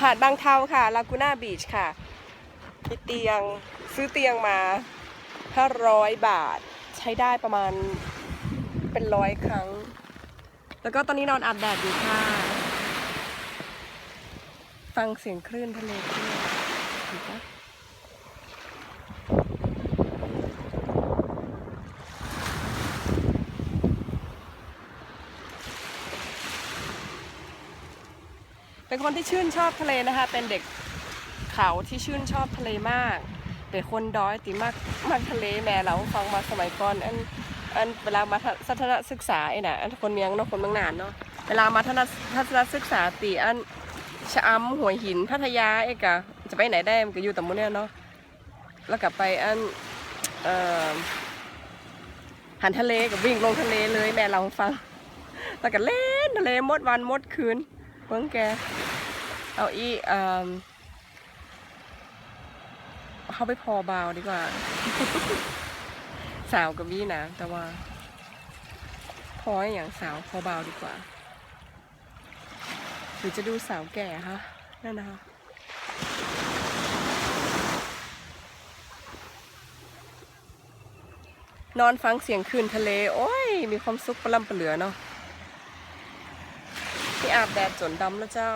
หาดบางเทาค่ะลากูน่าบีชค่ะมีเตียงซื้อเตียงมา 500 บาท ใช้ได้ประมาณเป็นร้อยครั้ง แล้วก็ตอนนี้นอนอาบแดดอยู่ค่ะ ฟังเสียงคลื่นทะเลด้วยน เป็นคนที่ชื่นชอบทะเลนะคะ เป็นเด็กเขาที่ชื่นชอบทะเลมาก เป็นคนดอยติมากมากทะเลแม่เราฟังมาสมัยก่อนอันอันเวลามาทัศนศึกษาไอ้น่ะอันคนเมียงเนาะคนเมืองนานเนาะเวลามาทัศนศึกษาตีอันชะอำหัวหินพัทยาเอกะจะไปไหนได้มันก็อยู่แต่มุเนี่ยเนาะแล้วกลับไปอันเอ่อหันทะเลกับวิ่งลงทะเลเลยแม่เราฟังแล้วก็เล่นทะเลหมดวันหมดคืน เพิ่งแก เอาอีเอ่อเข้าไปพอบาวดีกว่า สาวกับวี่นะ แต่ว่า พออย่างสาวพอบาวดีกว่า หรือจะดูสาวแก่คะนั่นนะคะนอนฟังเสียงคลื่นทะเล โอ้ย มีความสุขประลำประเหลือเนาะ ที่อาบแดดจนดำแล้วเจ้า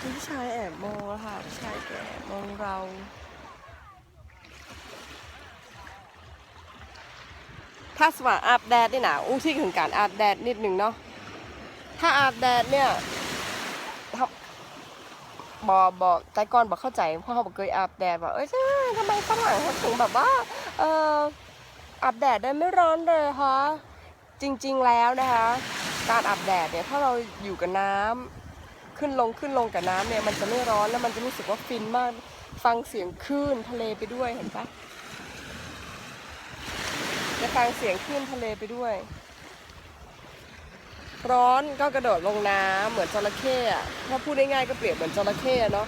ผู้ชายแอบมองอะค่ะผู้ชายแก่มองเราถ้าสว่าอาบแดดนี่นะอู้ที่ถึงการอาบแดดนิดหนึ่งเนาะถ้าอาบแดดเนี่ย บอบอแต่ก่อนบอกเข้าใจเพราะเขาบอกเคยอาบแดดว่าเอ้ยทำไมฝรั่งเขาถึงแบบว่าเอออาบแดดได้ไม่ร้อนเลยคะจริงๆแล้วนะคะ การอาบแดดเนี่ยถ้าเราอยู่กับน้ำขึ้นลงขึ้นลงกับน้ำเนี่ยมันจะไม่ร้อนแล้วมันจะรู้สึกว่าฟินมากฟังเสียงคลื่นทะเลไปด้วยเห็นปะจะฟังเสียงคลื่นทะเลไปด้วย ร้อนก็กระโดดลงน้ำเหมือนจระเข้อะถ้าพูดง่ายๆก็เปรียบเหมือนจระเข้เนาะ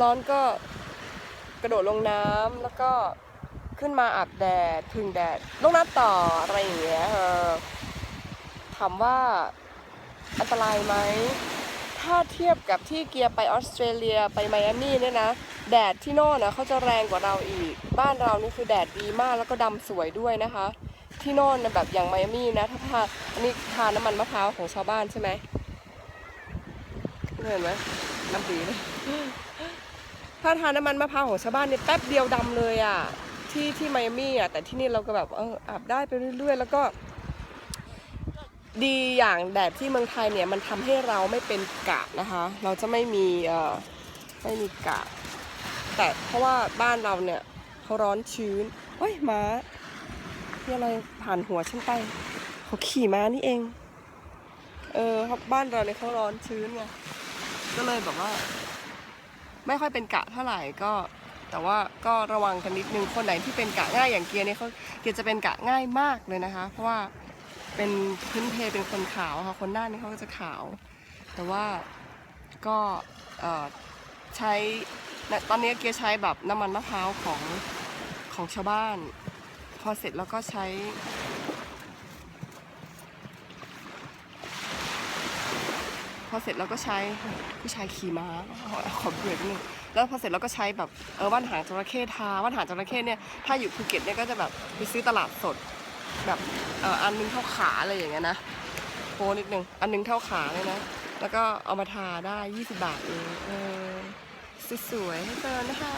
ร้อนก็กระโดดลงน้ำแล้วก็ขึ้นมาอาบแดดพึ่งแดดลงน้ำต่ออะไรอย่างเงี้ยเออถามว่าอันตรายไหมถ้าเทียบกับที่เกียร์ไปออสเตรเลียไปไมอามี่เนี่ยนะแดดที่โน่นนะเขาจะแรงกว่าเราอีก บ้านเรานี่คือแดดดีมากแล้วก็ดำสวยด้วยนะคะ ที่โน่นนะแบบอย่างไมอามี่นะ ถ้าทาอันนี้ทาน้ำมันมะพร้าวของชาวบ้านใช่ไหมเห็นไหมน้ำดีเลยถ้าทาน้ำมันมะพร้าวของชาวบ้านเนี่ยแป๊บเดียวดำเลยอะที่ที่ไมอามี่อะแต่ที่นี่เราก็แบบเอออาบได้ไปเรื่อย ๆ แล้วก็ ดีอย่างแดดที่เมืองไทยเนี่ยมันทำให้เราไม่เป็นกะนะคะ เราจะไม่มีเอ่อไม่มีกะ แต่เพราะว่าบ้านเราเนี่ยเขาร้อนชื้นเฮ้ยม้า ที่อะไรผ่านหัวฉันไปเขาขี่ม้านี่เอง เออครับบ้านเราเนี่ยเขาร้อนชื้นไงก็เลยแบบว่า ไม่ค่อยเป็นกะเท่าไหร่ก็ แต่ว่าก็ระวังกันนิดนึงคนไหนที่เป็นกะง่ายอย่างเกียร์เนี่ยเขาเกียร์จะเป็นกะง่ายมากเลยนะคะ เพราะว่าเป็นพื้นเพเป็นคนขาวค่ะคนหน้านี่เขาก็จะขาว แต่ว่าก็ใช้ตอนนี้เกียร์ใช้แบบน้ำมันมะพร้าวของของชาวบ้าน อเสร็จแล้วก็ใช้พอเสร็จแล้วก็ใช้ผู้ชายขี่ม้าขอขอเบรกนิดนึงแล้วพอเสร็จแล้วก็ใช้แบบเออว่านหางจระเข้ทาว่านหางจระเข้เนี่ยถ้าอยู่ภูเก็ตเนี่ยก็จะแบบไปซื้อตลาดสด แบบเอออันหนึงเท่าขาอะไรอย่างเงี้ยนะโพนิดนึงอันหนึงเท่าขาเลยนะแล้วก็เอามาทาได้ 20 บาทเองเออสวยๆให้เจอนะคะ